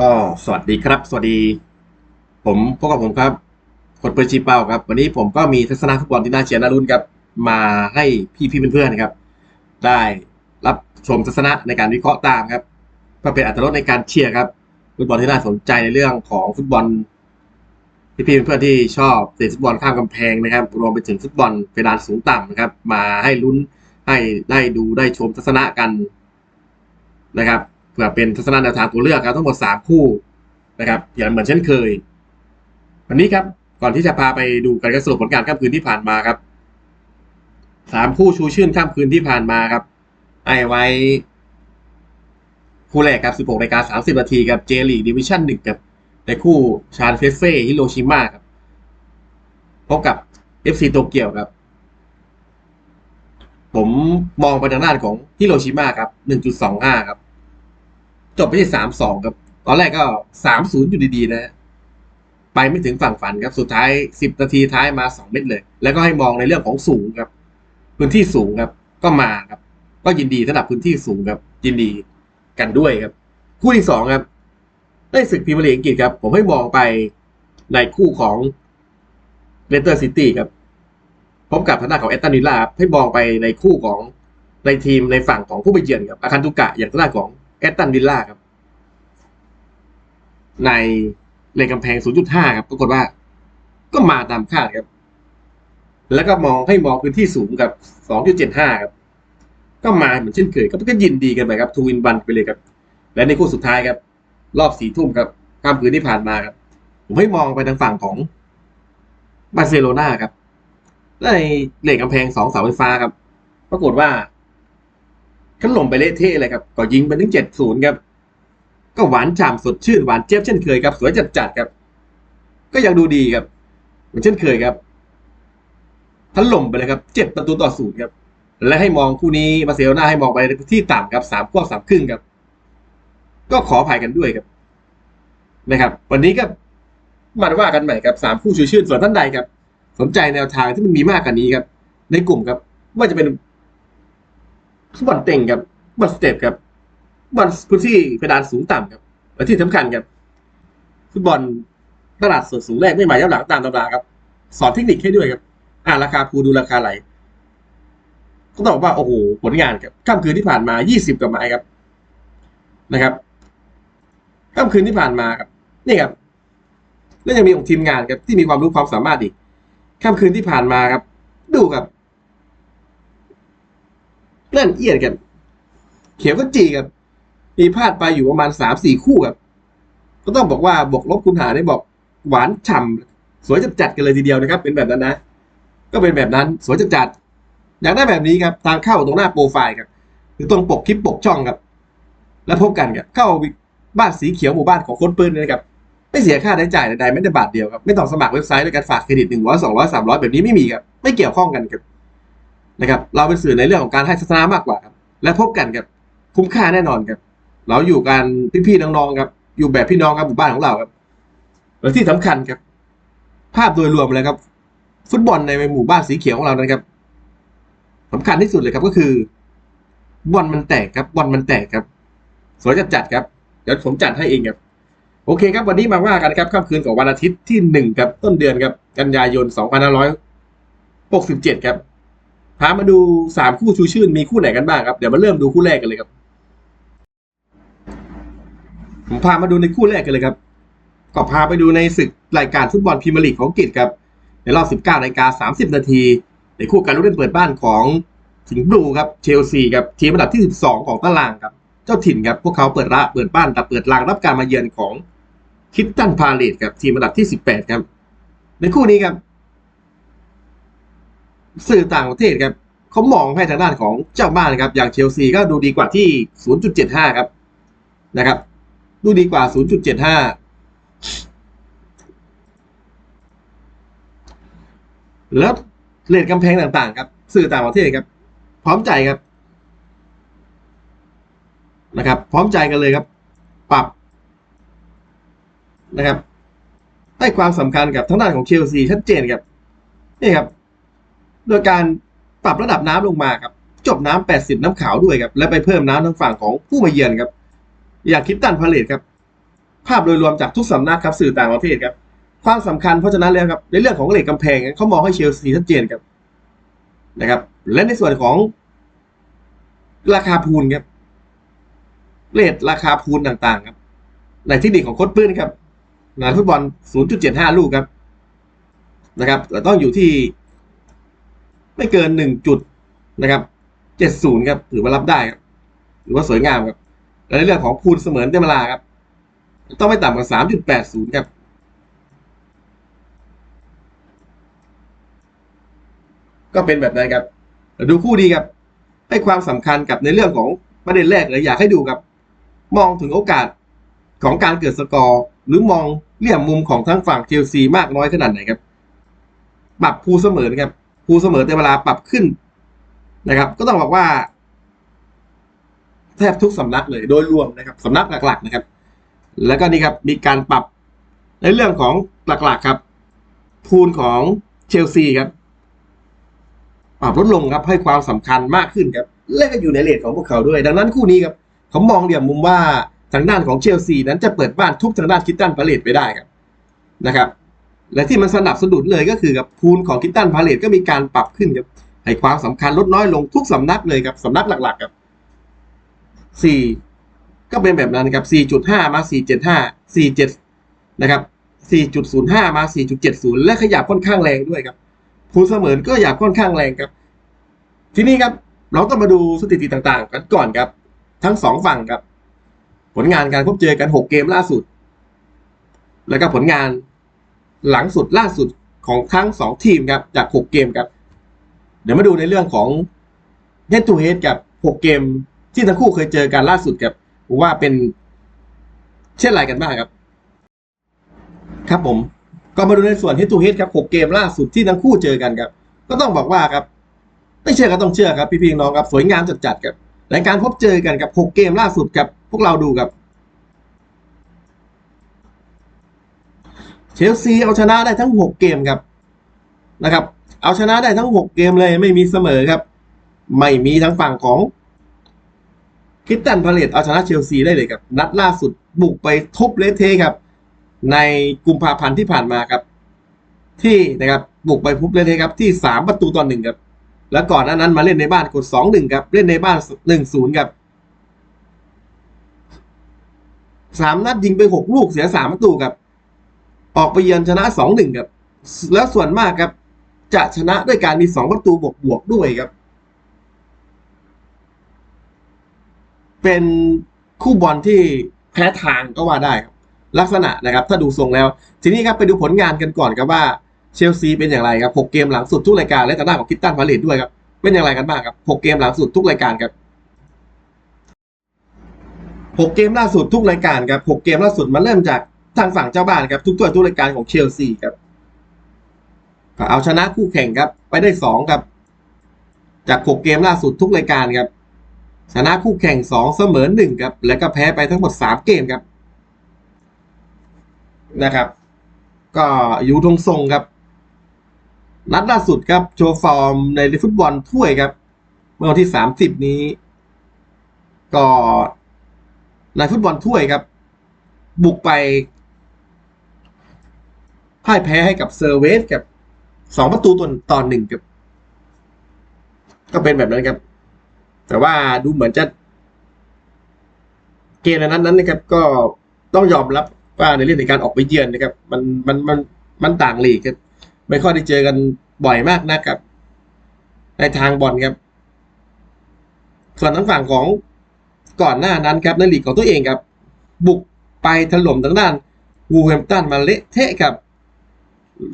ก็สวัสดีครับ สวัสดี ผมพบกับผมครับคนเปิดชีเป้าครับ วันนี้ผมก็มีทัศนะฟุตบอลที่น่าเชียร์น่ารุ้นครับ มาให้พี่พี่เพื่อนๆนะครับ ได้รับชมทัศนะในการวิเคราะห์ตามครับเพื่อเป็นอัตรสในการเชียร์ครับฟุตบอลที่น่าสนใจในเรื่องของฟุตบอลพี่พี่เพื่อนๆที่ชอบเตะฟุตบอลข้ามกำแพงนะครับ รวมไปถึงฟุตบอลเพดานสูงต่ำนะครับ มาให้ลุ้นให้ได้ดูได้ชมทัศนะกันนะครับ พื่อเป็นทัศนะแนวทางตัวเลือกครับทั้งหมดสามคู่นะครับอย่างเหมือนเช่นเคย วันนี้ครับก่อนที่จะพาไปดูกันสรุปผลการค่ำคืนที่ผ่านมาครับสามคู่ชูชื่นค่ำคืนที่ผ่านมาครับ ไอไว้ คู่แรกครับ 16นาฬิกา30นาทีครับเจลีดิวิชั่นหนึ่งครับในคู่ชาญเฟสเฟ่ฮิโรชิมาครับพบกับ FC โตเกียวครับ ผมมองไปทางด้านของฮิโรชิมาครับ 1.25 ครับ จบไปที่3-2ครับ ตอนแรกก็3-0อยู่ดีๆนะ ไปไม่ถึงฝั่งฝันครับ สุดท้าย10นาทีท้ายมา2เม็ดเลย แล้วก็ให้มองในเรื่องของสูงครับ พื้นที่สูงครับ ก็มาครับ ก็ยินดีสำหรับพื้นที่สูงครับ ยินดีกันด้วยครับ คู่ที่สองครับ ได้ศึกพรีเมียร์ลีกอังกฤษครับ ผมให้มองไปในคู่ของเลสเตอร์ซิตี้ครับพบกับทางด้านของแอตตันวิลล่าให้มองไปในคู่ของในทีมในฝั่งของผู้ไปเยือนครับอาคันตุกะอย่างทางด้านของ แอตตันวิลล่าครับ ในเลนกำแพง 0.5 ครับปรากฏว่า ก็มาตามคาดครับ แล้วก็มองให้มองพื้นที่สูงกับ 2.75 ครับ ก็มาเหมือนเช่นเคย ก็ก็ยินดีกันไปครับทูวินบันไปเลยครับ และในคู่สุดท้ายครับ รอบสี่ทุ่มครับข้ามคืนที่ผ่านมาครับ ผมให้มองไปทางฝั่งของบาร์เซโลนาครับและในเหล็กกำแพงสองเสาไฟฟ้าครับ ปรากฏว่า ขนลมไปเละเทะเลยครับ ก็ยิงไปถึงเจ็ดศูนย์ครับ ก็หวานฉ่ำสดชื่นหวานเจี๊ยบเช่นเคยครับ สวยจัดจัดๆครับ ก็ยังดูดีครับ เหมือนเช่นเคยครับถล่มไปเลยครับเจ็ดประตูต่อศูนย์ครับ และให้มองคู่นี้บาเซลนาให้มองไปที่ต่ำครับสามควสามครึ่งครับ ก็ขออภัยกันด้วยครับ นะครับ วันนี้ก็มาว่ากันใหม่ครับสามคู่ชื่นส่วนท่านใดครับ สนใจแนวทางที่มันมีมากกว่านี้ครับ ในกลุ่มครับว่าจะเป็น บอลเต็งครับฟุตบอลสเต็ปครับฟุตบอลพื้นที่เพดานสูงต่ำครับและที่สำคัญครับฟุตบอลตลาดส่วนสูงแรกไม่หมายย้อนหลังตามตำราครับ สอนเทคนิคให้ด้วยครับ อ่านราคาภูดูราคาไหลก็ต้องบอกว่าโอ้โหผลงานครับค่ำคืนที่ผ่านมา 20กว่าไม้ครับนะครับค่ำคืนที่ผ่านมาครับ นี่ครับแล้วยังมีของทีมงานครับที่มีความรู้ความสามารถอีกค่ำคืนที่ผ่านมาครับ ดูครับ เล่นเอียดกัน เขียวก็จีครับมีพลาดไปอยู่ประมาณสามสี่คู่ครับ ก็ต้องบอกว่าบวกลบคูณหารได้บอกหวานฉ่ำสวยจัดจัดกันเลยทีเดียวนะครับ เป็นแบบนั้นนะ ก็เป็นแบบนั้นสวยจัดจัดอยากได้แบบนี้ครับ ทางเข้าตรงหน้าโปรไฟล์ครับ หรือตรงปกคลิปปกช่องครับ แล้วพบกันครับ เข้าบ้านสีเขียวหมู่บ้านของคนปืนนะครับ ไม่เสียค่าใช้จ่ายใดๆไม่ได้บาทเดียวครับ ไม่ต้องสมัครเว็บไซต์ด้วยการฝากเครดิตหนึ่งร้อยสองร้อยสามร้อยแบบนี้ไม่มีครับ ไม่เกี่ยวข้องกันครับ นะครับเราเป็นสื่อในเรื่องของการให้ทัศนะมากกว่าครับและพบกันครับคุ้มค่าแน่นอนครับ เราอยู่กันพี่ๆน้องๆครับ อยู่แบบพี่น้องครับหมู่บ้านของเราครับและที่สำคัญครับ ภาพโดยรวมเลยครับ ฟุตบอลในหมู่บ้านสีเขียวของเรานะครับสำคัญที่สุดเลยครับก็คือบอลมันแตกครับบอลมันแตกครับ สวยจัดจัดครับเดี๋ยวผมจัดให้เองครับโอเคครับ วันนี้มาว่ากันครับค่ำคืนของวันอาทิตย์ที่หนึ่งครับต้นเดือนครับ กันยายนสองพันห้าร้อยหกสิบเจ็ดครับ พามาดูสามคู่ชูชื่นมีคู่ไหนกันบ้างครับ เดี๋ยวมาเริ่มดูคู่แรกกันเลยครับ ผมพามาดูในคู่แรกกันเลยครับ ก็พาไปดูในศึกรายการฟุตบอลพรีเมียร์ลีกของอังกฤษครับ ในรอบ 19นาฬิกา30 นาที ในคู่การลุ้นเปิดบ้านของสิงห์บลูครับเชลซีครับทีมอันดับที่ 12 ของตารางครับ เจ้าถิ่นครับ พวกเขาเปิดระเปิดบ้านแต่เปิดรางรับการมาเยือนของคิตตันพาเลตครับทีมอันดับที่ 18 ครับ ในคู่นี้ครับ สื่อต่างประเทศครับเขามองให้ทางด้านของเจ้าบ้านครับอย่างเชลซีก็ดูดีกว่าที่ 0.75 ครับนะครับ ดูดีกว่า 0.75 แล้วเลทกำแพงต่างๆ ครับ สื่อต่างประเทศครับ พร้อมใจครับนะครับ พร้อมใจกันเลยครับ ปรับนะครับให้ความสำคัญกับทางด้านของเชลซีชัดเจนครับนี่ครับ โดยการปรับระดับน้ำลงมาครับ จบน้ำ80 น้ำขาวด้วยครับ และไปเพิ่มน้ำทางฝั่งของผู้มาเยือนครับ อย่างคิปตันพาเลตครับ ภาพโดยรวมจากทุกสำนักครับสื่อต่างประเทศครับ ความสำคัญเพราะฉะนั้นแล้วครับ ในเรื่องของเหล็กกำแพงเขามองให้เชลซีชัดเจนครับนะครับ และในส่วนของราคาพูนครับเรทราคาพูนต่างๆ ครับ ในเทคนิคของโค้ดปื้นครับในฟุตบอล 0.75 ลูกครับนะครับแต่ต้องอยู่ที่ ไม่เกิน1จุดนะครับ70ครับถือว่ารับได้ครับถือว่าสวยงามครับและในเรื่องของพูนเสมือนเต็มเวลาครับ ต้องไม่ต่ำกว่า3.80ครับก็เป็นแบบนั้นครับดูคู่ดีครับ ให้ความสำคัญกับในเรื่องของประเด็นแรกเลยอยากให้ดูครับ มองถึงโอกาสของการเกิดสกอร์หรือมองเหลี่ยมมุมของทั้งฝั่งเชลซีมากน้อยขนาดไหนครับปรับภูเสมอนครับ ภูเสมอแต่เวลาปรับขึ้นนะครับ ก็ต้องบอกว่า แทบทุกสำนักเลยโดยรวมนะครับสำนักหลักๆนะครับ แล้วก็นี่ครับมีการปรับในเรื่องของหลักๆครับพูนของเชลซีครับปรับลดลงครับให้ความสำคัญมากขึ้นครับและก็อยู่ในเลทของพวกเขาด้วย ดังนั้นคู่นี้ครับเขามองเหลี่ยมมุมว่าทางด้านของเชลซีนั้นจะเปิดบ้านทุบทางด้านคิตตันพาเลตไปได้ครับนะครับ และที่มันสนับสนุนเลยก็คือกับพูนของคิตตันพาเลตก็มีการปรับขึ้นครับให้ความสำคัญลดน้อยลงทุกสำนักเลยครับสำนักหลักๆครับสี่ก็เป็นแบบนั้นครับสี่จุดห้ามาสี่เจ็ดห้าสี่เจ็ดนะครับสี่จุดศูนย์ห้ามาสี่จุดเจ็ดศูนย์และขยับค่อนข้างแรงด้วยครับพูนเสมอก็ขยับค่อนข้างแรงครับ ทีนี้ครับเราต้องมาดูสถิติต่างๆ กันก่อนครับ ทั้งสองฝั่งครับ ผลงานการพบเจอกันหกเกมล่าสุด แล้วก็ผลงาน หลังสุดล่าสุดของทั้งสองทีมครับจากหกเกมครับ เดี๋ยวมาดูในเรื่องของ head to head กับหกเกมที่ทั้งคู่เคยเจอกันล่าสุดครับว่าเป็นเช่นไรกันบ้างครับ ครับผมก็มาดูในส่วน head to head ครับหกเกมล่าสุดที่ทั้งคู่เจอกันครับ ก็ต้องบอกว่าครับ ไม่เชื่อก็ต้องเชื่อครับพี่พี่น้องครับสวยงามจัดๆครับในการพบเจอกันกับหกเกมล่าสุดครับพวกเราดูครับ ชลซีเอาชนะได้ทั้งหกเกมครับนะครับ เอาชนะได้ทั้งหกเกมเลยไม่มีเสมอครับ ไม่มีทั้งฝั่งของคิตตันพาเลตเอาชนะเชลซีได้เลยครับ นัดล่าสุดบุกไปทุบเลเทครับ ในกุมภาพันธ์ที่ผ่านมาครับ ที่นะครับบุกไปทุบเลเทครับที่สามประตูต่อหนึ่งครับ แล้วก่อนหน้านั้นมาเล่นในบ้านกดสองหนึ่งครับ เล่นในบ้านหนึ่งศูนย์ครับสามนัดยิงไปหกลูกเสียสามประตูครับ ออกไปเยือนชนะสองหนึ่งครับ แล้วส่วนมากครับ จะชนะด้วยการมีสองประตูบวกบวกด้วยครับ เป็นคู่บอลที่แพ้ทางก็ว่าได้ครับ ลักษณะนะครับ ถ้าดูทรงแล้ว ทีนี้ครับไปดูผลงานกันก่อนครับว่าเชลซีเป็นอย่างไรครับหกเกมหลังสุดทุกรายการและทางด้าของคิตตันพาเลตด้วยครับ เป็นอย่างไรกันบ้างครับหกเกมหลังสุดทุกรายการครับหกเกมล่าสุดทุกรายการครับหกเกมล่าสุดมาเริ่มจาก ทางฝั่งเจ้าบ้านครับ ทุกตัวทุกรายการของเชลซีครับเอาชนะคู่แข่งครับ ไปได้สองครับ จากหกเกมล่าสุดทุกรายการครับ ชนะคู่แข่งสองเสมอหนึ่งครับ แล้วก็แพ้ไปทั้งหมดสามเกมครับนะครับ ก็อยู่ทงทรงครับ นัดล่าสุดครับโชว์ฟอร์มในฟุตบอลถ้วยครับ เมื่อวันที่สามสิบนี้ ก็ในฟุตบอลถ้วยครับ บุกไป พ่ายแพ้ให้กับเซอร์เวสกับสองประตูต่อตอนหนึ่งครับก็เป็นแบบนั้นครับ แต่ว่าดูเหมือนจะ เกมในนั้นนั้นนะครับ ก็ต้องยอมรับว่าในเรื่องในการออกไปเยือนนะครับ มันมันมันมันต่างลีกครับไม่ค่อยได้เจอกันบ่อยมากนะครับ ในทางบอลครับ ส่วนทางฝั่งของก่อนหน้านั้นครับในลีกของตัวเองครับ บุกไปถล่มทางด้านวูแฮมตันมาเละเทะครับ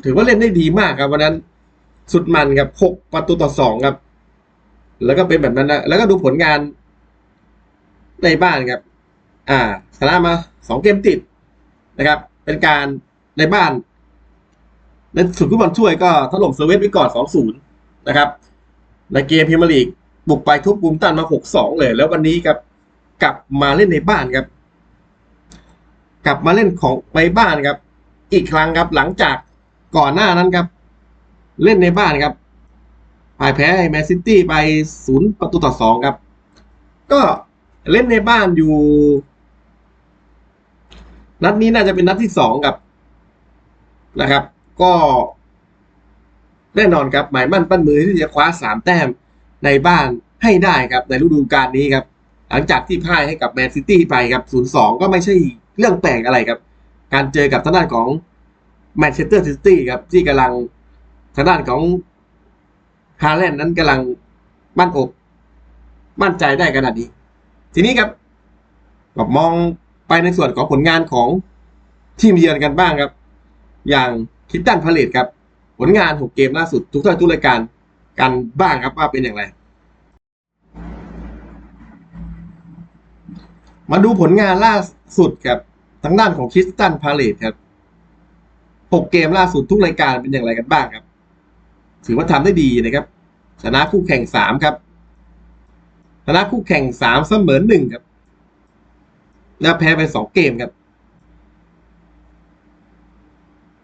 ถือว่าเล่นได้ดีมากครับวันนั้น สุดมันครับหกประตูต่อสองครับ แล้วก็เป็นแบบนั้นนะแล้วก็ดูผลงานในบ้านครับ อ่าชนะมาสองเกมติดนะครับ เป็นการในบ้านในสุดฟุตบอลถ้วยก็ถล่มเซเว่นไปก่อนสองศูนย์นะครับในเกมพรีเมียร์ลีกบุกไปทุบบูมตันมาหกสองเลย แล้ววันนี้ครับกลับมาเล่นในบ้านครับ กลับมาเล่นของในบ้านครับ อีกครั้งครับหลังจาก ก่อนหน้านั้นครับ เล่นในบ้านครับพ่ายแพ้ให้แมนซิตี้ไปศูนย์ประตูต่อสองครับ ก็เล่นในบ้านอยู่ นัดนี้น่าจะเป็นนัดที่สองกับนะครับ ก็แน่นอนครับ หมายมั่นปั้นมือที่จะคว้าสามแต้มในบ้านให้ได้ครับในฤดูกาลนี้ครับ หลังจากที่พ่ายให้กับแมนซิตี้ไปครับ 0-2 ก็ไม่ใช่เรื่องแปลกอะไรครับ การเจอกับทางด้านของ แมนเชสเตอร์ซิตี้ครับที่กำลังทางด้านของฮาแลนด์นั้นกำลังมั่นอก มั่นใจได้ขนาดนี้ ทีนี้ครับก็มองไปในส่วนของผลงานของทีมเยือนกันบ้างครับ อย่างคิตตันพาเลตครับ ผลงาน 6 เกมล่าสุด ทุกท่าทุกรายการกันบ้างครับว่าเป็นอย่างไร มาดูผลงานล่าสุดครับทางด้านของคิสตันพาเลตครับ 6 เกมล่าสุดทุกรายการเป็นอย่างไรกันบ้างครับ ถือว่าทำได้ดีนะครับ ชนะคู่แข่ง 3 ครับ ชนะคู่แข่ง 3 เสมอ1ครับ แล้วแพ้ไป 2 เกมครับ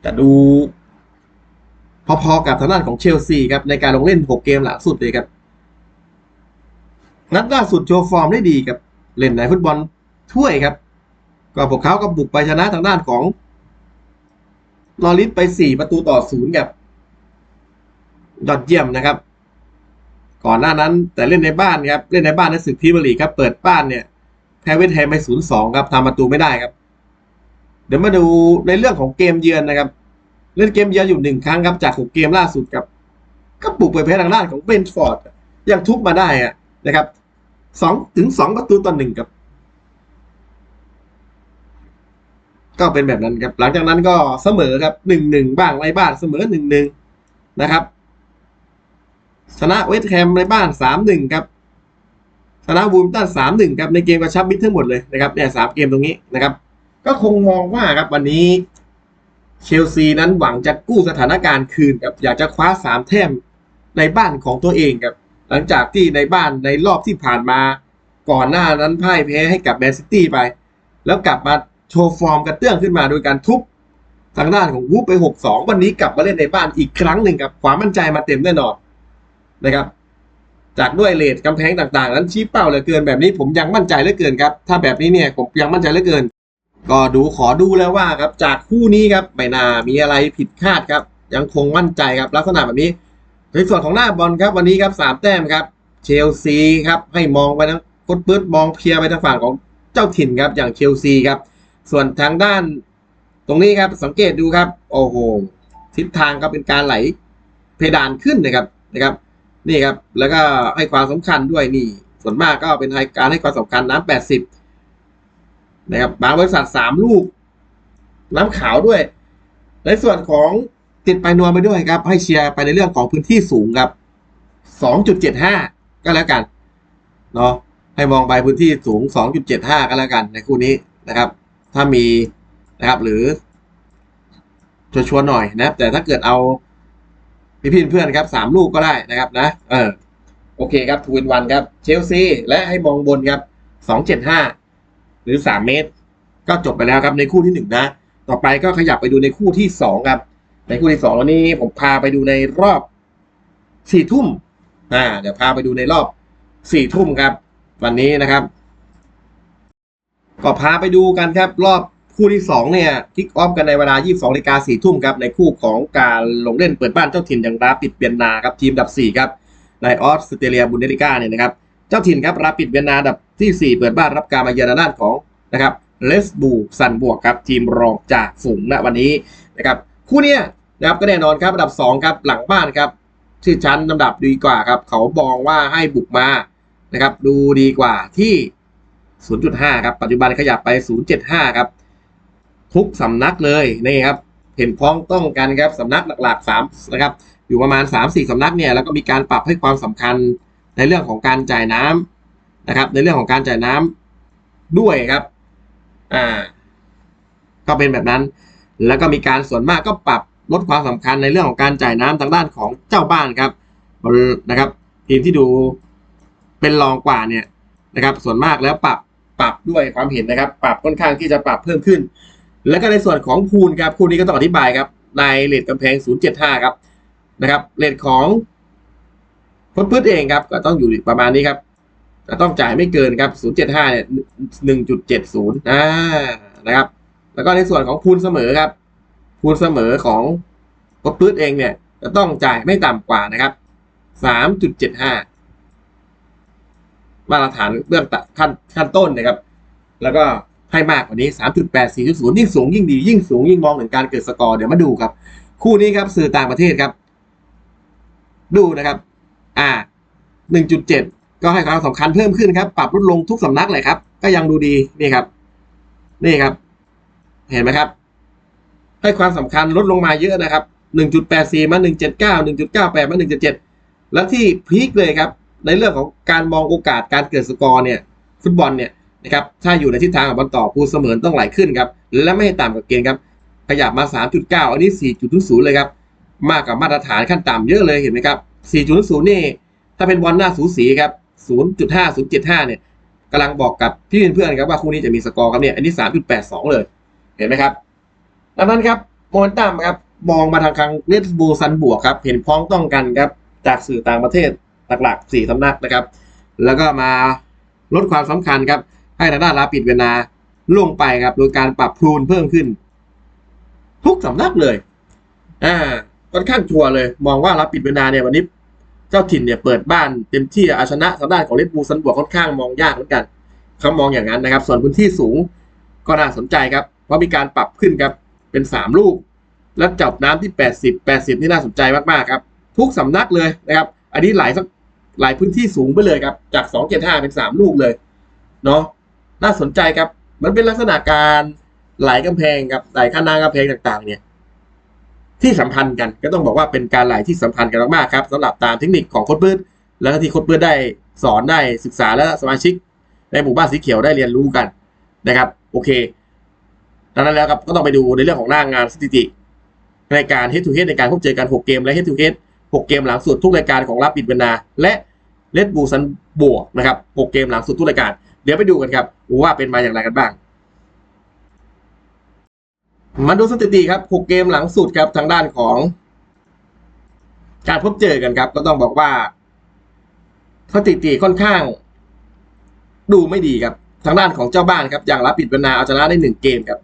แต่ดูพอๆกับทางด้านของเชลซีครับ ในการลงเล่น 6 เกมหลังสุดเลยครับ นัดล่าสุดโชว์ฟอร์มได้ดีครับ เล่นในฟุตบอลถ้วยครับ ก็พวกเขาก็บุกไปชนะทางด้านของ ลอริสไป 4 ประตูต่อศูนย์ครับยอดเยี่ยมนะครับ ก่อนหน้านั้นแต่เล่นในบ้านครับ เล่นในบ้านในศึกพรีเมียร์ลีกครับ เปิดบ้านเนี่ยแพ้เวสต์แฮมไป0-2ครับทำประตูไม่ได้ครับ เดี๋ยวมาดูในเรื่องของเกมเยือนนะครับ เล่นเกมเยือนอยู่หนึ่งครั้งครับจาก6เกมล่าสุดครับก็บุกไปแพ้ทางด้านของเบนฟอร์ดยังทุบมาได้อะนะครับสองถึงสองประตูต่อหนึ่งครับ ก็เป็นแบบนั้นครับ หลังจากนั้นก็เสมอครับหนึ่งหนึ่งบ้างในบ้านเสมอหนึ่งหนึ่งนะครับ ชนะเวสต์แฮมในบ้านสามหนึ่งครับชนะวูมตันสามหนึ่งครับในเกมกระชับมิตรทั้งหมดเลยนะครับเนี่ยสามเกมตรงนี้นะครับ ก็คงมองว่าครับวันนี้เชลซีนั้นหวังจะกู้สถานการณ์คืนครับอยากจะคว้าสามแต้มในบ้านของตัวเองครับ หลังจากที่ในบ้านในรอบที่ผ่านมา ก่อนหน้านั้นพ่ายแพ้ให้กับแมนซิตี้ไป แล้วกลับมา โชว์ฟอร์มกระเตื้องขึ้นมาโดยการทุบทางด้านของวูฟไป 6-2 วันนี้กลับมาเล่นในบ้านอีกครั้งหนึ่งครับความมั่นใจมาเต็มแน่นอนนะครับ จากด้วยเลทกำแพงต่างๆ นั้นชี้เป้าเหลือเกินแบบนี้ผมยังมั่นใจเหลือเกินครับ ถ้าแบบนี้เนี่ยผมยังมั่นใจเหลือเกิน ก็ดูขอดูแล้วว่าครับจากคู่นี้ครับไม่น่ามีอะไรผิดคาดครับ ยังคงมั่นใจครับลักษณะแบบนี้ ในส่วนของหน้าบอลครับวันนี้ครับสามแต้มครับเชลซีครับให้มองไปทั้งกดปื๊ดมองเพียไปทางฝั่งของเจ้าถิ่นครับอย่างเชลซีครับ ส่วนทางด้านตรงนี้ครับสังเกตดูครับ โอ้โหทิศทางก็เป็นการไหลเพดานขึ้นนะครับนะครับ นี่ครับแล้วก็ให้ความสำคัญด้วยนี่ ส่วนมากก็เป็นการให้ความสำคัญน้ำแปดสิบนะครับบางบริษัทสามลูก น้ำขาวด้วย ในส่วนของติดไปนัวไปด้วยครับ ให้เชียร์ไปในเรื่องของพื้นที่สูงครับสองจุดเจ็ดห้าก็แล้วกันเนาะให้มองไปพื้นที่สูงสองจุดเจ็ดห้าก็แล้วกันในคู่นี้นะครับ ถ้ามีนะครับหรือชวนๆหน่อยนะแต่ถ้าเกิดเอาพี่พี่เพื่อนครับสามลูกก็ได้นะครับนะ เออโอเคครับทวินวันครับเชลซีและให้มองบนครับสองเจ็ดห้าหรือสามเมตร ก็จบไปแล้วครับในคู่ที่หนึ่งนะ ต่อไปก็ขยับไปดูในคู่ที่สองครับ ในคู่ที่สองวันนี้ผมพาไปดูในรอบสี่ทุ่มอ่าเดี๋ยวพาไปดูในรอบสี่ทุ่มครับ วันนี้นะครับ ก็พาไปดูกันครับ รอบคู่ที่สองเนี่ยคิกออฟกันในเวลา 22นาฬิกาสี่ทุ่มครับในคู่ของการลงเล่นเปิดบ้านเจ้าถิ่นอย่างราปิดเบียนนาครับทีมดับสี่ครับในออสเตรเลียบุนเดลิก้าเนี่ยนะครับเจ้าถิ่นครับรับปิดเวียนนาดับที่ 4 เปิดบ้านรับการมาเยือนทางด้านของนะครับเลสบูซันบวกครับทีมรองจากฝูงณวันนี้นะครับคู่เนี้ยนะครับก็แน่นอนครับอันดับ 2 ครับหลังบ้านครับชื่อชั้นลำดับดีกว่าครับเขาบองว่าให้บุกมานะครับดูดีกว่าที่ 0.5 ครับ ปัจจุบันขยับไป 0.75 ครับ ทุกสำนักเลยนี่ครับ เห็นพ้องต้องกันครับสำนักหลักๆสามนะครับ อยู่ประมาณ 3-4 สำนักเนี่ยแล้วก็มีการปรับให้ความสำคัญในเรื่องของการจ่ายน้ำนะครับ ในเรื่องของการจ่ายน้ำด้วยครับอ่าก็เป็นแบบนั้น แล้วก็มีการส่วนมากก็ปรับลดความสำคัญในเรื่องของการจ่ายน้ำทางด้านของเจ้าบ้านครับนะครับ ทีมที่ดูเป็นรองกว่าเนี่ยนะครับ ส่วนมากแล้วปรับ ปรับด้วยความเห็นนะครับ ปรับค่อนข้างที่จะปรับเพิ่มขึ้น แล้วก็ในส่วนของคูณครับคูณนี้ก็ต้องอธิบายครับ ในเลทกำแพงห้าครับนะครับเลทของพดพืชเองครับก็ต้องอยู่ประมาณนี้ครับจะต้องจ่ายไม่เกินครับ 075 เนี่ย 1.70อ่านะครับ แล้วก็ในส่วนของคูณเสมอครับคูณเสมอของพดพืชเองเนี่ยจะต้องจ่ายไม่ต่ำกว่านะครับ 3.75 มาตรฐานเบื้องต้นขั้นขั้นต้นนะครับ แล้วก็ให้มากกว่านี้ 3.8 4.0 ยิ่งสูงยิ่งดี ยิ่งสูงยิ่งมองถึงการเกิดสกอร์ เดี๋ยวมาดูครับ คู่นี้ครับสื่อต่างประเทศครับ ดูนะครับ อ่า 1.7 ก็ให้ความสำคัญเพิ่มขึ้นครับ ปรับลดลงทุกสำนักเลยครับ ก็ยังดูดีนี่ครับ นี่ครับ เห็นไหมครับ ให้ความสำคัญลดลงมาเยอะนะครับ 1.84 มา 1.79 1.98 มา 1.7 แล้วที่พีคเลยครับ ในเรื่องของการมองโอกาสการเกิดสกอร์เนี่ยฟุตบอลเนี่ยนะครับถ้าอยู่ในทิศทางของบอลต่อพูลเสมอต้องไหลขึ้นครับและไม่ให้ต่ำกว่าเกณฑ์ครับขยับมา 3.9 อันนี้ 4.00 เลยครับมากกว่ามาตรฐานขั้นต่ำเยอะเลยเห็นไหมครับ 4.00 นี่ ถ้าเป็นบอลหน้าสูสีครับ 0.5 0.75 เนี่ยกำลังบอกกับพี่เพื่อนๆครับว่าคู่นี้จะมีสกอร์ครับเนี่ยอันนี้ 3.82 เลยเห็นไหมครับดังนั้นครับโมเมนตัมครับมองมาทางทางเรดบูซันบวกครับเห็นพ้องต้องกันครับจากสื่อต่างประเทศ หลักๆ 4สำนักนะครับ แล้วก็มาลดความสำคัญครับ ให้ทางด้านลาปิดเวนาลงไปครับ โดยการปรับพูนเพิ่มขึ้น ทุกสำนักเลย อ่าค่อนข้างชัวร์เลย มองว่าลาปิดเวนาเนี่ยวันนี้เจ้าถิ่นเนี่ยเปิดบ้านเต็มที่อาชนะทางด้านของเลดบูซันบวกค่อนข้างมองยากเหมือนกันเขามองอย่างนั้นนะครับ ส่วนพื้นที่สูงก็น่าสนใจครับ เพราะมีการปรับขึ้นครับ เป็นสามลูก แล้วจับน้ำที่แปดสิบแปดสิบนี่น่าสนใจมากๆครับ ทุกสำนักเลยนะครับ อันนี้หลายสักหลายพื้นที่สูงไปเลยครับ จากสองเจ็ดห้าเป็นสามลูกเลย เนาะน่าสนใจครับ มันเป็นลักษณะการไหลกำแพงครับหลข้าน้ากำแพงต่างๆ เนี่ย ที่สัมพันธ์กันก็ต้องบอกว่าเป็นการไหลที่สัมพันธ์กันมากๆครับสำหรับตามเทคนิคของโค้ชปื้ดแล้วที่โค้ชปื้ดได้สอนได้ศึกษาและสมาชิก ในหมู่บ้านสีเขียวได้เรียนรู้กันนะครับ โอเคดังนั้นแล้วครับก็ต้องไปดูในเรื่องของหน้างานสถิติ ในการ head to head ในการพบเจอกัน 6 เกมและ head to head 6 เกมหลังสุดทุกรายการของรับปิดเวนา และเลดบูซันบวกนะครับ 6 เกมหลังสุดทุกรายการ เดี๋ยวไปดูกันครับว่าเป็นมาอย่างไรกันบ้าง มาดูสถิติครับ 6 เกมหลังสุดครับทางด้านของการพบเจอกันครับ ก็ต้องบอกว่าสถิติค่อนข้าง ดูไม่ดีครับ ทางด้านของเจ้าบ้านครับ อย่างรับปิดเวนาเอาชนะได้ 1 เกมครับ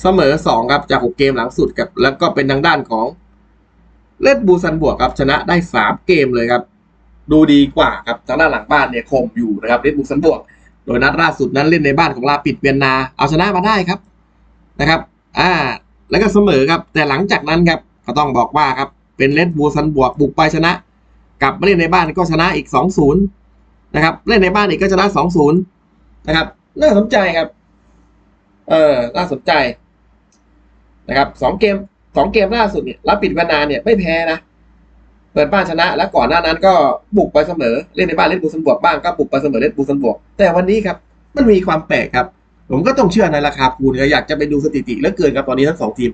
เสมอสองครับจากหกเกมหลังสุดครับแล้วก็เป็นทางด้านของ เลดบูซันบวกครับชนะได้สามเกมเลยครับ ดูดีกว่าครับทางด้านหลังบ้านเนี่ยคมอยู่นะครับเลดบูซันบวก โดยนัดล่าสุดนั้นเล่นในบ้านของลาปิดเวียนนา เอาชนะมาได้ครับนะครับอ่าแล้วก็เสมอครับ แต่หลังจากนั้นครับก็ต้องบอกว่าครับเป็นเลดบูซันบวกบุกไปชนะ กลับมาเล่นในบ้านก็ชนะอีกสองศูนย์นะครับเล่นในบ้านอีกก็ชนะสองศูนย์นะครับน่าสนใจครับ เออน่าสนใจนะครับสองเกม สองเกมล่าสุดเนี่ยรับปิดวานาเนี่ยไม่แพ้นะเปิดบ้านชนะ แล้วก่อนหน้านั้นก็บุกไปเสมอเล่นในบ้านเล่นบูซันบวกบ้างก็บุกไปเสมอเล่นบูซันบวก แต่วันนี้ครับมันมีความแปลกครับ ผมก็ต้องเชื่อในราคาพูนครับอยากจะไปดูสถิติแล้วเกินครับตอนนี้ทั้งสองทีม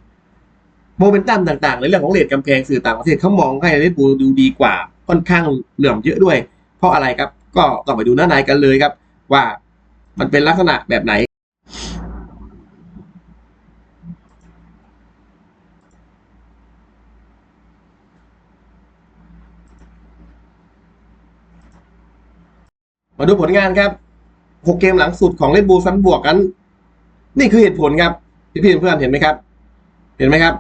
โมเมนตัมต่างๆในเรื่องของเลทกำแพงสื่อต่างประเทศเขามองให้เลดบูดูดีกว่า ค่อนข้างเหลื่อมเยอะด้วย เพราะอะไรครับก็ต้องไปดูหน้าในกันเลยครับ ว่ามันเป็นลักษณะแบบไหน มาดูผลงานครับ 6 เกมหลังสุดของเลดบูซันบวกกัน นี่คือเหตุผลครับ พี่พี่ๆเพื่อนเห็นไหมครับ เห็นไหมครับ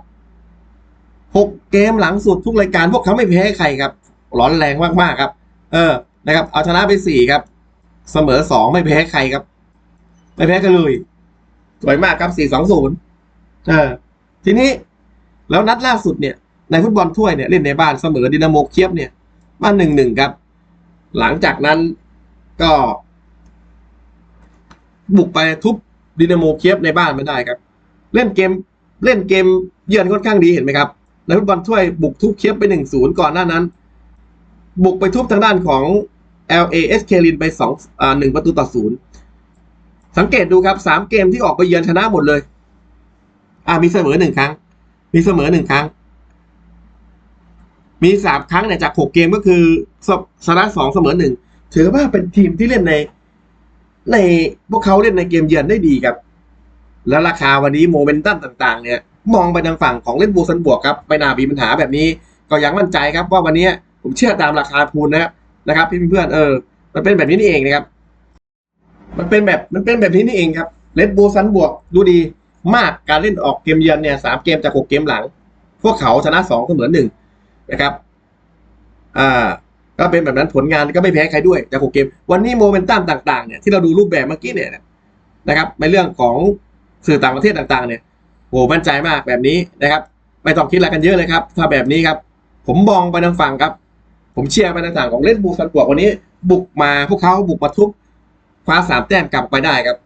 6 เกมหลังสุดทุกรายการพวกเขาไม่แพ้ใครครับ ร้อนแรงมากๆครับ เออ นะครับ เอาชนะไป 4 ครับ เสมอ 2 ไม่แพ้ใครครับ ไม่แพ้กันเลย สวยมากครับ 4-2-0 เออ ทีนี้แล้วนัดล่าสุดเนี่ย ในฟุตบอลถ้วยเนี่ยเล่นในบ้านเสมอดินาโมเคียบเนี่ย มาหนึ่งหนึ่งครับ หลังจากนั้น ก็ บุกไปทุบดินาโมเคียบในบ้านไม่ได้ครับ เล่นเกมเล่นเกมเยือนค่อนข้างดีเห็นไหมครับในฟุตบอลถ้วยบุกทุบเคียบไปหนึ่งศูนย์ก่อนหน้านั้น บุกไปทุบทางด้านของ LAS เคลินไปสองอ่าหนึ่งประตูต่อศูนย์สังเกตดูครับสามเกมที่ออกไปเยือนชนะหมดเลย อ่ามีเสมอหนึ่งครั้ง มีเสมอหนึ่งครั้ง มีสามครั้งเนี่ยจากหกเกมก็คือชนะสองเสมอหนึ่ง ถือว่าเป็นทีมที่เล่นใน ในพวกเขาเล่นในเกมเยือนได้ดีครับ แล้วราคาวันนี้โมเมนตัมต่างๆ เนี่ย มองไปทางฝั่งของเล่นบูซันบวกครับไม่น่ามีปัญหาแบบนี้ ก็ยังมั่นใจครับว่าวันนี้ผมเชื่อตามราคาพูนนะครับนะครับพี่เพื่อนเออ มันเป็นแบบนี้นี่เองนะครับ มันเป็นแบบมันเป็นแบบนี้นี่เองครับเลดบูซันบวกดูดีมากการเล่นออกเกมเยือนเนี่ยสามเกมจากหกเกมหลัง พวกเขาชนะสองเสมอหนึ่งนะครับ อ่า ก็เป็นแบบนั้นผลงานก็ไม่แพ้ใครด้วยจากหกเกม วันนี้โมเมนตัมต่างๆเนี่ยที่เราดูรูปแบบเมื่อกี้เนี่ยนะครับในเรื่องของสื่อต่างประเทศต่างๆเนี่ยโอ้มั่นใจมากแบบนี้นะครับไม่ต้องคิดอะไรกันเยอะเลยครับ ถ้าแบบนี้ครับ ผมมองไปทางฝั่งครับ ผมเชียร์ไปทางฝั่งของเล่นบูซันบวกวันนี้ บุกมาพวกเขาบุกมาทุบคว้าสามแต้มกลับไปได้ครับ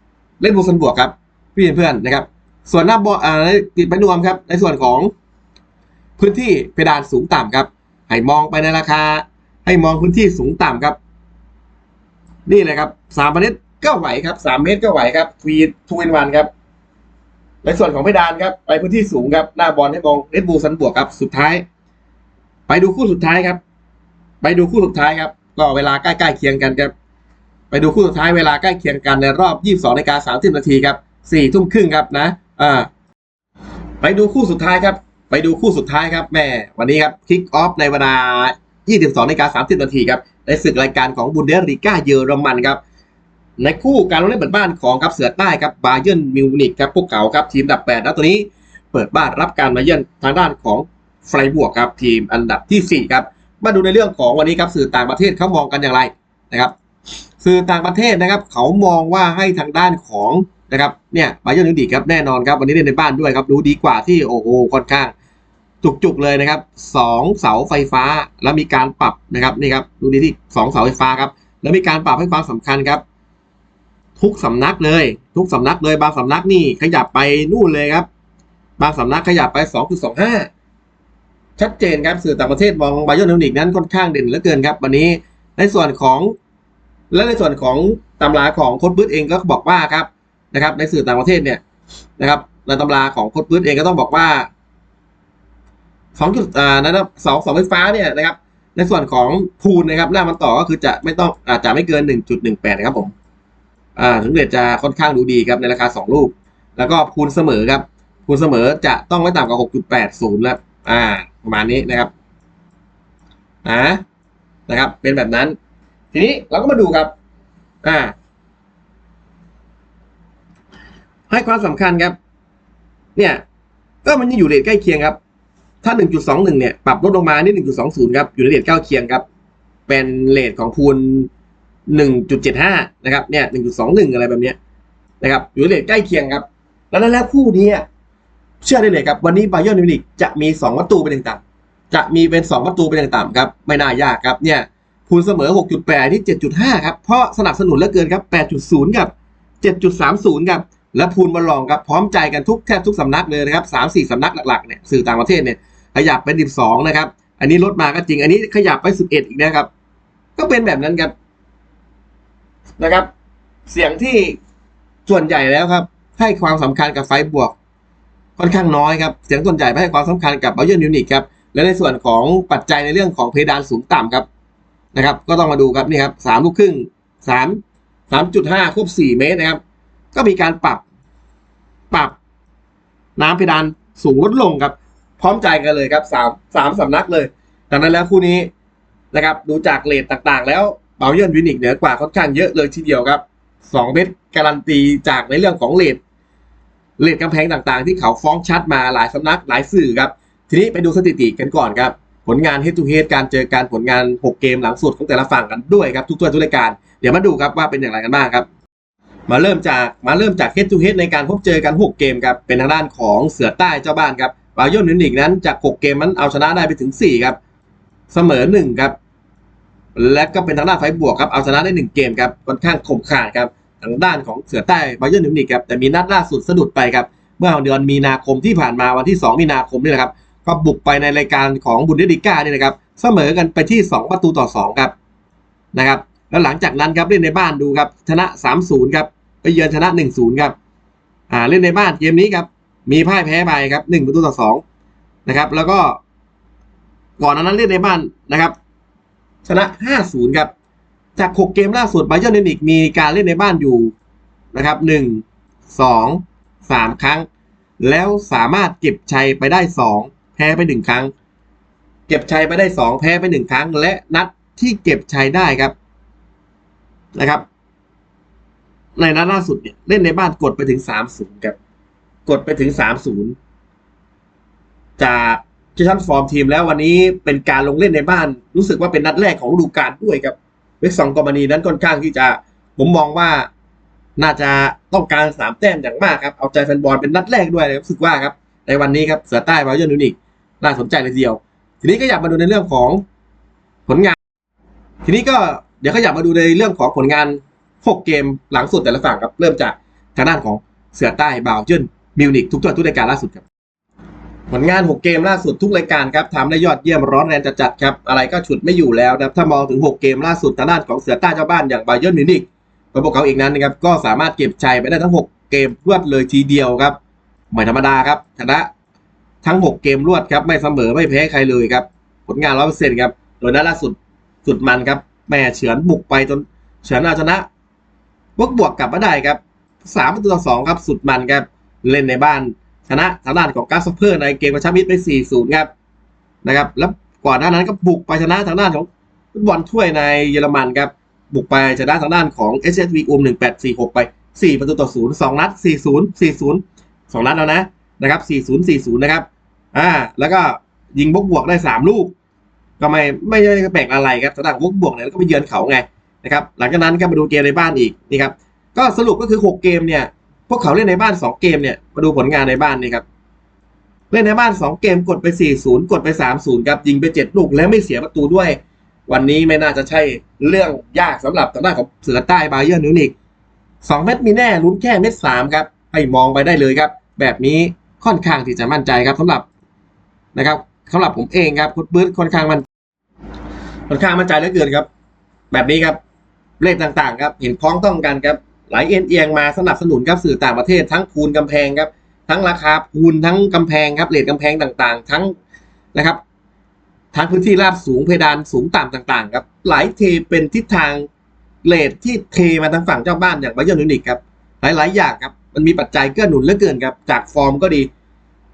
เล่นบูซันบวกครับพี่เพื่อนๆนะครับ ส่วนหน้าบอลอ่าติดไปนวมครับ ในส่วนของพื้นที่เพดานสูงต่ำครับให้มองไปในราคา ให้มองพื้นที่สูงต่ำครับ นี่เลยครับสามเมตรก็ไหวครับสามเมตรก็ไหวครับทวีทวินวันครับในส่วนของเพดานครับ ไปพื้นที่สูงครับ หน้าบอลให้มองเลดบูซันบวกครับ สุดท้าย ไปดูคู่สุดท้ายครับ ไปดูคู่สุดท้ายครับ ก็เวลาใกล้ๆเคียงกันครับ ไปดูคู่สุดท้ายเวลาใกล้เคียงกันในรอบ 22นาฬิกา30นาทีครับ4ทุ่มครึ่งครับนะ อ่า ไปดูคู่สุดท้ายครับ ไปดูคู่สุดท้ายครับแม่วันนี้ครับคิกออฟในเวลา 22นาฬิกา30นาทีครับในศึกรายการของบุนเดสลีกาเยอรมันครับในคู่การลงเล่นเปิดบ้านของครับเสือใต้ครับบาเยิร์นมิวนิกครับพวกเขาครับทีมอันดับ8แล้วตัวนี้เปิดบ้านรับการมาเยือนทางด้านของไฟบวกครับทีมอันดับทีสี่4ครับมาดูในเรื่องของวันนี้ครับสื่อต่างประเทศเขามองกันอย่างไรนะครับสื่อต่างประเทศนะครับ เขามองว่าให้ทางด้านของนะครับเนี่ยบาเยิร์นมิวนิกครับแน่นอนครับวันนี้เล่นในบ้านด้วยครับรู้ดีกว่าที่โอ้โหค่อนข้าง จุกๆเลยนะครับสองเสาไฟฟ้าแล้วมีการปรับนะครับนี่ครับดูดีที่สองเสาไฟฟ้าครับแล้วมีการปรับให้ความสำคัญครับ ทุกสำนักเลย ทุกสำนักเลยบางสำนักนี่ขยับไปนู่นเลยครับ บางสำนักขยับไปสองจุดสองห้าชัดเจนครับสื่อต่างประเทศมองไบโยนิวนิกนั้นค่อนข้างเด่นเหลือเกินครับ วันนี้ในส่วนของและในส่วนของตำราของโค้ดปื๊ดเองก็บอกว่าครับนะครับ ในสื่อต่างประเทศเนี่ยนะครับในตำราของโค้ดปื๊ดเองก็ต้องบอกว่า สองจุดอ่านะครับสองเสาไฟฟ้าเนี่ยนะครับ ในส่วนของพูลนะครับหน้ามันต่อก็คือจะไม่ต้องอาจจะไม่เกินหนึ่งจุดหนึ่งแปดนะครับผมอ่าถึงเด็ดจะค่อนข้างดูดีครับในราคาสองลูก แล้วก็พูลเสมอครับพูลเสมอจะต้องไม่ต่ำกว่าหกจุดแปดศูนย์แล้วอ่า ประมาณนี้นะครับอ่านะครับ เป็นแบบนั้น ทีนี้เราก็มาดูครับ อ่า ให้ความสำคัญครับ เนี่ย ก็มันยังอยู่เรทใกล้เคียงครับ ถ้า 1.21 เนี่ย ปรับลดลงมานี่1.20 ครับ อยู่ในเรทใกล้เคียงครับ เป็นเรทของพูล1.75 นะครับ เนี่ย 1.21 อะไรแบบเนี้ยนะครับ อยู่ในเรทใกล้เคียงครับ แล้วแล้วคู่นี้เชื่อได้เลยครับ วันนี้ไบาเยิร์นมิวนิกจะมี 2 ประตูเป็นต่างๆจะมีเป็น 2 ประตูเป็นต่างๆครับ ไม่น่ายากครับ เนี่ยพูลเสมอ 6.8นี่ 7.5 ครับ เพราะสนับสนุนเหลือเกินครับ 8.0 กับ 7.30 ครับและพูลบอลลองครับพร้อมใจกันทุกแทบทุกสำนักเลยนะครับสามสี่สำนักหลักๆเนี่ยสื่อต่างประเทศเนี่ย ขยับเป็น12นะครับ อันนี้ลดมาก็จริง อันนี้ขยับไป11อีกนะครับ ก็เป็นแบบนั้นครับนะครับ เสียงที่ส่วนใหญ่แล้วครับ ให้ความสำคัญกับไฟบวก ค่อนข้างน้อยครับ เสียงส่วนใหญ่ไม่ให้ความสำคัญกับบาเยิร์นมิวนิกครับ และในส่วนของปัจจัยในเรื่องของเพดานสูงต่ำครับนะครับ ก็ต้องมาดูครับนี่ครับสามลูกครึ่งสามสามจุดห้าควบสี่เมตรนะครับ ก็มีการปรับปรับน้ำเพดานสูงลดลงครับ พร้อมใจกันเลยครับสามสามสำนักเลยดังนั้นแล้วคู่นี้นะครับดูจากเลทต่างๆ แล้วเบาเยิร์นวินิกเหนือกว่าค่อนข้างเยอะเลยทีเดียวครับสองเม็ดการันตีจากในเรื่องของเลทเลทกำแพงต่างๆ ที่เขาฟ้องชัดมาหลายสำนักหลายสื่อครับ ทีนี้ไปดูสถิติกันก่อนครับ ผลงาน head to head การเจอการผลงาน 6 เกมหลังสุดของแต่ละฝั่งกันด้วยครับทุกตัวทุกรายการเดี๋ยวมาดูครับว่าเป็นอย่างไรกันบ้างครับ มาเริ่มจากมาเริ่มจาก head to head ในการพบเจอกัน 6 เกมครับเป็นทางด้านของเสือใต้เจ้าบ้านครับ บาโยนนินิกนั้นจาก 6 เกมนั้นเอาชนะได้ไปถึง 4 ครับ เสมอ 1 ครับ และก็เป็นทางด้านไฟบวกครับเอาชนะได้ 1 เกมครับค่อนข้างคมขาดครับทางด้านของเสือใต้บาโยนนินิกครับแต่มีนัดล่าสุดสะดุดไปครับเมื่อเดือนมีนาคมที่ผ่านมาวันที่ 2 มีนาคมนี่แหละครับก็บุกไปในรายการของบุนเดสลิก้านี่นะครับเสมอกันไปที่ 2 ประตูต่อ 2 ครับนะครับแล้วหลังจากนั้นครับเล่นในบ้านดูครับชนะ 3-0 ครับไปเยือนชนะ 1-0 ครับอ่าเล่นในบ้านเกมนี้ครับ มีพ่ายแพ้ไปครับ1ประตูต่อ2นะครับ แล้วก็ ก่อนหนานั้นเล่นในบ้านนะครับ ชนะ5-0ครับ จาก6เกมล่าสุดไบเยอร์เนนิกมีการเล่นในบ้านอยู่นะครับ1 2 3ครั้ง แล้วสามารถเก็บชัยไปได้2แพ้ไป1ครั้ง เก็บชัยไปได้2แพ้ไป1ครั้ง และนัดที่เก็บชัยได้ครับนะครับ ในนัดล่าสุดเนี่ยเล่นในบ้านกดไปถึงสามศูนย์ครับ กดไปถึงสามศูนย์จากที่ชั้นฟอร์มทีมแล้ววันนี้เป็นการลงเล่นในบ้าน รู้สึกว่าเป็นนัดแรกของฤดูกาลด้วยครับเวกซองกอมานีนั้นค่อนข้างที่จะผมมองว่าน่าจะต้องการสามแต้มอย่างมากครับ เอาใจแฟนบอลเป็นนัดแรกด้วยรู้สึกว่าครับ ในวันนี้ครับเสือใต้บาเยอร์นิวนิกน่าสนใจเลยทีเดียว ทีนี้ก็อยากมาดูในเรื่องของผลงาน ทีนี้ก็เดี๋ยวก็อยากมาดูในเรื่องของผลงาน 6 เกมหลังสุดแต่ละฝั่งครับ เริ่มจากทางด้านของเสือใต้บาเยอร์ มิวนิกทุกตัวทุกรายการล่าสุดครับผลงาน 6 เกมล่าสุดทุกรายการครับทำได้ยอดเยี่ยมร้อนแรงจัดๆครับ อะไรก็ฉุดไม่อยู่แล้วนะครับถ้ามองถึง 6 เกมล่าสุดทางด้านของเสือใต้เจ้าบ้านอย่างบาเยอร์มิวนิกตัวพวกเขาเองนั้นนะครับก็สามารถเก็บชัยไปได้ทั้ง 6 เกมรวดเลยทีเดียวครับไม่ธรรมดาครับชนะทั้ง 6 เกมรวดครับไม่เสมอไม่แพ้ใครเลยครับผลงาน100%ครับโดยนัดล่าสุดสุดมันครับแม่เฉือนบุกไปจนเฉือนเอาชนะบวกบวกกลับมาได้ครับสามประตูต่อสองครับสุดมันครับ เล่นในบ้านชนะทางด้านของกาสเพอร์ในเกมกระชับมิตรไป 4-0 ครับนะครับ แล้วก่อนหน้านั้นก็บุกไปชนะทางด้านของฟุตบอลถ้วยในเยอรมันครับ บุกไปชนะทางด้านของ SSV อุม1846 ไป 4 ประตูต่อ 0 2 นัด 40 40 2 นัดแล้วนะนะครับ 40 40 นะครับ อ่า แล้วก็ยิงบวกบวกได้ 3 ลูก ก็ไม่ไม่ได้แปลกอะไรครับทางด้านบวกบวกเนี่ยแล้วก็ไปเยือนเขาไงนะครับ หลังจากนั้นก็มาดูเกมในบ้านอีกนี่ครับ ก็สรุปก็คือ 6 เกมเนี่ย พวกเขาเล่นในบ้าน 2 เกมเนี่ย มาดูผลงานในบ้านนี่ครับ เล่นในบ้าน 2 เกมกดไป 4-0 กดไป 3-0 ครับยิงไป 7 ลูกแล้วไม่เสียประตูด้วย วันนี้ไม่น่าจะใช่เรื่องยากสำหรับทางด้านของเสือใต้บาเยอร์นิวนิก2เม็ดมีแน่ลุ้นแค่เม็ด3ครับให้มองไปได้เลยครับ แบบนี้ค่อนข้างที่จะมั่นใจครับสำหรับนะครับสำหรับผมเองครับคุณปื้ดค่อนข้างมันค่อนข้างมั่นใจเหลือเกินครับ แบบนี้ครับเลขต่างๆ ครับ เห็นพ้องต้องกันครับ ไหลเอ็นเอียงมาสนับสนุนครับสื่อต่างประเทศทั้งคูณกำแพงครับ ทั้งราคาคูณทั้งกำแพงครับเลทกำแพงต่างๆ ทั้งนะครับ ทั้งพื้นที่ราบสูงเพดานสูงต่ำต่างๆครับไหลเทเป็นทิศทางเลทที่เทมาทางฝั่งเจ้าบ้านอย่างบาเยอร์นิวนิกครับหลายๆอย่างครับมันมีปัจจัยเกื้อหนุนเหลือเกินครับจากฟอร์มก็ดี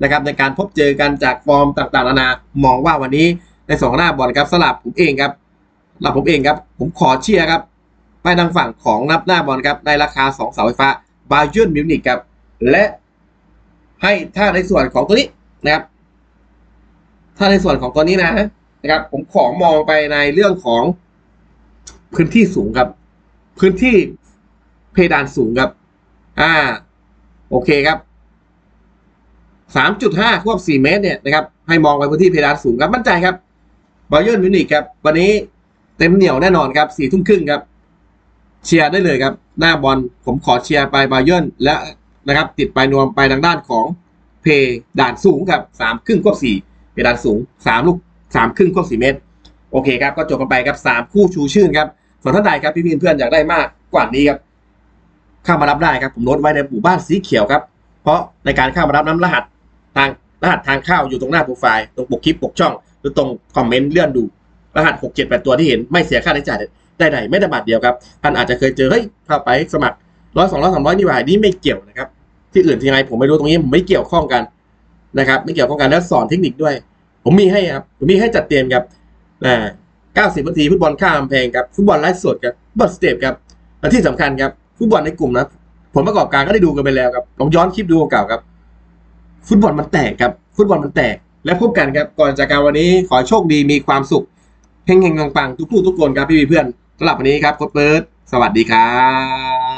นะครับในการพบเจอกันจากฟอร์มต่างๆนานามองว่าวันนี้ในสองหน้าบอลครับสลับผมเองครับสลับผมเองครับ ผมขอเชียร์ครับ ไปทางฝั่งของนับหน้าบอลครับในราคา 2 เสาไฟฟ้าบาเยอร์มิวนิกครับ และให้ถ้าในส่วนของตัวนี้นะครับ ถ้าในส่วนของตัวนี้นะนะครับ ผมขอมองไปในเรื่องของพื้นที่สูงครับ พื้นที่เพดานสูงครับ อ่า โอเคครับ3.5ควบ4เมตรเนี่ยนะครับให้มองไปพื้นที่เพดานสูงครับมั่นใจครับบาเยอร์มิวนิกครับ วันนี้เต็มเหนียวแน่นอนครับสี่ทุ่มครึ่งครับ เชียร์ได้เลยครับ หน้าบอลผมขอเชียร์ไปบาเยอร์และนะครับ ติดไปนวมไปทางด้านของเพด่านสูงครับสามครึ่งควบสี่เพดานสูงสามลูกสามครึ่งควบสี่เมตร โอเคครับ ก็จบกันไปครับสามคู่ชูชื่นครับส่วนท่านใดครับพี่พี่เพื่อนอยากได้มากกว่านี้ครับเข้ามารับได้ครับผมโน้ตไว้ในหมู่บ้านสีเขียวครับ เพราะในการเข้ามารับน้ำรหัสทางรหัสทางเข้าอยู่ตรงหน้าโปรไฟล์ตรงปกคลิปปกช่อง หรือตรงคอมเมนต์เลื่อนดู รหัสหกเจ็ดแปดตัวที่เห็นไม่เสียค่าใช้จ่าย ใดๆไม่ได้บาทเดียวครับท่านอาจจะเคยเจอเฮ้ยเข้าไปสมัครร้อยสองร้อยสามร้อยนี่หว่านี่ไม่เกี่ยวนะครับ ที่อื่นที่ไงผมไม่รู้ตรงนี้ผมไม่เกี่ยวข้องกันนะครับ ไม่เกี่ยวข้องกันแล้วสอนเทคนิคด้วย ผมมีให้ครับผมมีให้จัดเตรียมครับอ่าเก้าสิบนาทีฟุตบอลข้ามกำแพงครับฟุตบอลไลฟ์สดครับฟุตบอลสเตปครับและที่สำคัญครับฟุตบอลในกลุ่มนะผลประกอบการก็ได้ดูกันไปแล้วครับลองย้อนคลิปดูเก่าครับ ฟุตบอลมันแตกครับ ฟุตบอลมันแตก และพบกันครับ ก่อนจากการวันนี้ขอโชคดีมีความสุขเฮงๆปังๆทุกผู้ทุกคนครับพี่ๆเพื่อน สำหรับวันนี้ครับโค้ชเบิร์ดสวัสดีครับ